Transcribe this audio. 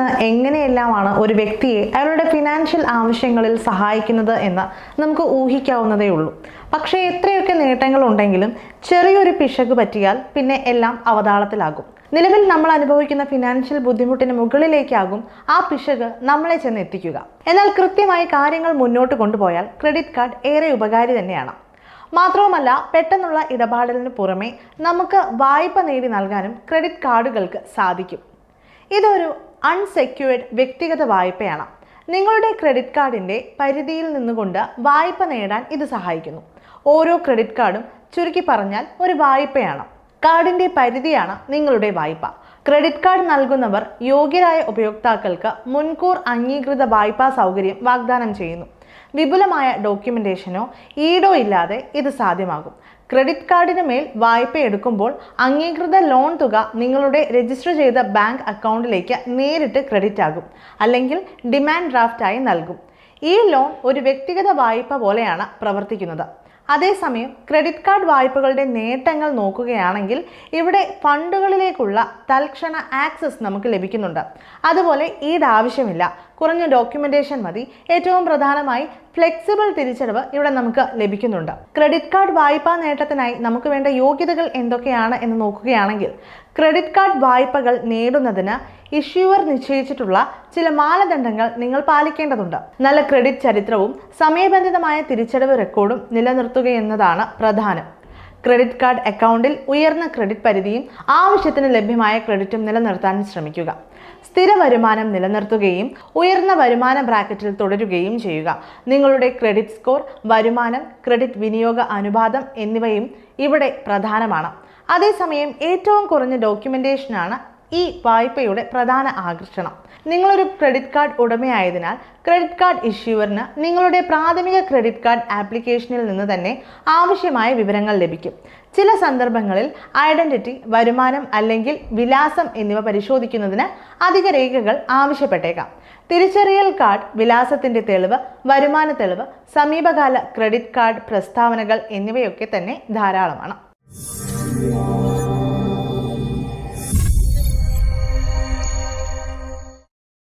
നിന്ന് എങ്ങനെയെല്ലാമാണ് ഒരു വ്യക്തിയെ അയാളുടെ ഫിനാൻഷ്യൽ ആവശ്യങ്ങളിൽ സഹായിക്കുന്നത് എന്ന് നമുക്ക് ഊഹിക്കാവുന്നതേ ഉള്ളൂ. പക്ഷേ എത്രയൊക്കെ നേട്ടങ്ങൾ ഉണ്ടെങ്കിലും ചെറിയൊരു പിശക് പറ്റിയാൽ പിന്നെ എല്ലാം അവതാളത്തിലാകും. നിലവിൽ നമ്മൾ അനുഭവിക്കുന്ന ഫിനാൻഷ്യൽ ബുദ്ധിമുട്ടിന് മുകളിലേക്കാകും ആ പിശക് നമ്മളെ ചെന്ന് എത്തിക്കുക എന്നാൽ കൃത്യമായി കാര്യങ്ങൾ മുന്നോട്ട് കൊണ്ടുപോയാൽ ക്രെഡിറ്റ് കാർഡ് ഏറെ ഉപകാരി തന്നെയാണ്. മാത്രവുമല്ല പെട്ടെന്നുള്ള ഇടപാടലിന് പുറമെ നമുക്ക് വായ്പ നേടി നൽകാനും ക്രെഡിറ്റ് കാർഡുകൾക്ക് സാധിക്കും. ഇതൊരു അൺസെക്യൂർഡ് വ്യക്തിഗത വായ്പയാണ്. നിങ്ങളുടെ ക്രെഡിറ്റ് കാർഡിന്റെ പരിധിയിൽ നിന്നുകൊണ്ട് വായ്പ നേടാൻ ഇത് സഹായിക്കുന്നു. ഓരോ ക്രെഡിറ്റ് കാർഡും ചുരുക്കി പറഞ്ഞാൽ ഒരു വായ്പയാണ്. കാർഡിന്റെ പരിധിയാണ് നിങ്ങളുടെ വായ്പ. ക്രെഡിറ്റ് കാർഡ് നൽകുന്നവർ യോഗ്യരായ ഉപയോക്താക്കൾക്ക് മുൻകൂർ അംഗീകൃത വായ്പാ സൗകര്യം വാഗ്ദാനം ചെയ്യുന്നു. വിപുലമായ ഡോക്യുമെന്റേഷനോ ഈടോ ഇല്ലാതെ ഇത് സാധ്യമാകും. ക്രെഡിറ്റ് കാർഡിന് മേൽ വായ്പ എടുക്കുമ്പോൾ അംഗീകൃത ലോൺ തുക നിങ്ങളുടെ രജിസ്റ്റർ ചെയ്ത ബാങ്ക് അക്കൗണ്ടിലേക്ക് നേരിട്ട് ക്രെഡിറ്റ് ആകും അല്ലെങ്കിൽ ഡിമാൻഡ് ഡ്രാഫ്റ്റായി നൽകും. ഈ ലോൺ ഒരു വ്യക്തിഗത വായ്പ പോലെയാണ് പ്രവർത്തിക്കുന്നത്. അതേസമയം ക്രെഡിറ്റ് കാർഡ് വായ്പകളുടെ നേട്ടങ്ങൾ നോക്കുകയാണെങ്കിൽ ഇവിടെ ഫണ്ടുകളിലേക്കുള്ള തൽക്ഷണ ആക്സസ് നമുക്ക് ലഭിക്കുന്നുണ്ട്. അതുപോലെ ഈട് ആവശ്യമില്ല. കുറഞ്ഞ ഡോക്യുമെന്റേഷൻ മതി. ഏറ്റവും പ്രധാനമായി ഫ്ലെക്സിബിൾ തിരിച്ചടവ് ഇവിടെ നമുക്ക് ലഭിക്കുന്നുണ്ട്. ക്രെഡിറ്റ് കാർഡ് വായ്പാ നേട്ടത്തിനായി നമുക്ക് വേണ്ട യോഗ്യതകൾ എന്തൊക്കെയാണ് എന്ന് നോക്കുകയാണെങ്കിൽ ക്രെഡിറ്റ് കാർഡ് വായ്പകൾ നേടുന്നതിന് ഇഷ്യൂവർ നിശ്ചയിച്ചിട്ടുള്ള ചില മാനദണ്ഡങ്ങൾ നിങ്ങൾ പാലിക്കേണ്ടതുണ്ട്. നല്ല ക്രെഡിറ്റ് ചരിത്രവും സമയബന്ധിതമായ തിരിച്ചടവ് റെക്കോർഡും നിലനിർത്തുകയെന്നതാണ് പ്രധാനം. ക്രെഡിറ്റ് കാർഡ് അക്കൗണ്ടിൽ ഉയർന്ന ക്രെഡിറ്റ് പരിധിയും ആവശ്യത്തിന് ലഭ്യമായ ക്രെഡിറ്റും നിലനിർത്താൻ ശ്രമിക്കുക. സ്ഥിര വരുമാനം നിലനിർത്തുകയും ഉയർന്ന വരുമാന ബ്രാക്കറ്റിൽ തുടരുകയും ചെയ്യുക. നിങ്ങളുടെ ക്രെഡിറ്റ് സ്കോർ വരുമാനം ക്രെഡിറ്റ് വിനിയോഗ അനുപാതം എന്നിവയും ഇവിടെ പ്രധാനമാണ്. അതേസമയം ഏറ്റവും കുറഞ്ഞ ഡോക്യുമെന്റേഷനാണ് ഈ വായ്പയുടെ പ്രധാന ആകർഷണം. നിങ്ങളൊരു ക്രെഡിറ്റ് കാർഡ് ഉടമയായതിനാൽ ക്രെഡിറ്റ് കാർഡ് ഇഷ്യൂവറിന് നിങ്ങളുടെ പ്രാഥമിക ക്രെഡിറ്റ് കാർഡ് ആപ്ലിക്കേഷനിൽ നിന്ന് തന്നെ ആവശ്യമായ വിവരങ്ങൾ ലഭിക്കും. ചില സന്ദർഭങ്ങളിൽ ഐഡന്റിറ്റി വരുമാനം അല്ലെങ്കിൽ വിലാസം എന്നിവ പരിശോധിക്കുന്നതിന് അധിക രേഖകൾ ആവശ്യപ്പെട്ടേക്കാം. തിരിച്ചറിയൽ കാർഡ് വിലാസത്തിന്റെ തെളിവ് വരുമാന തെളിവ് സമീപകാല ക്രെഡിറ്റ് കാർഡ് പ്രസ്താവനകൾ എന്നിവയൊക്കെ തന്നെ ധാരാളമാണ്. Lord.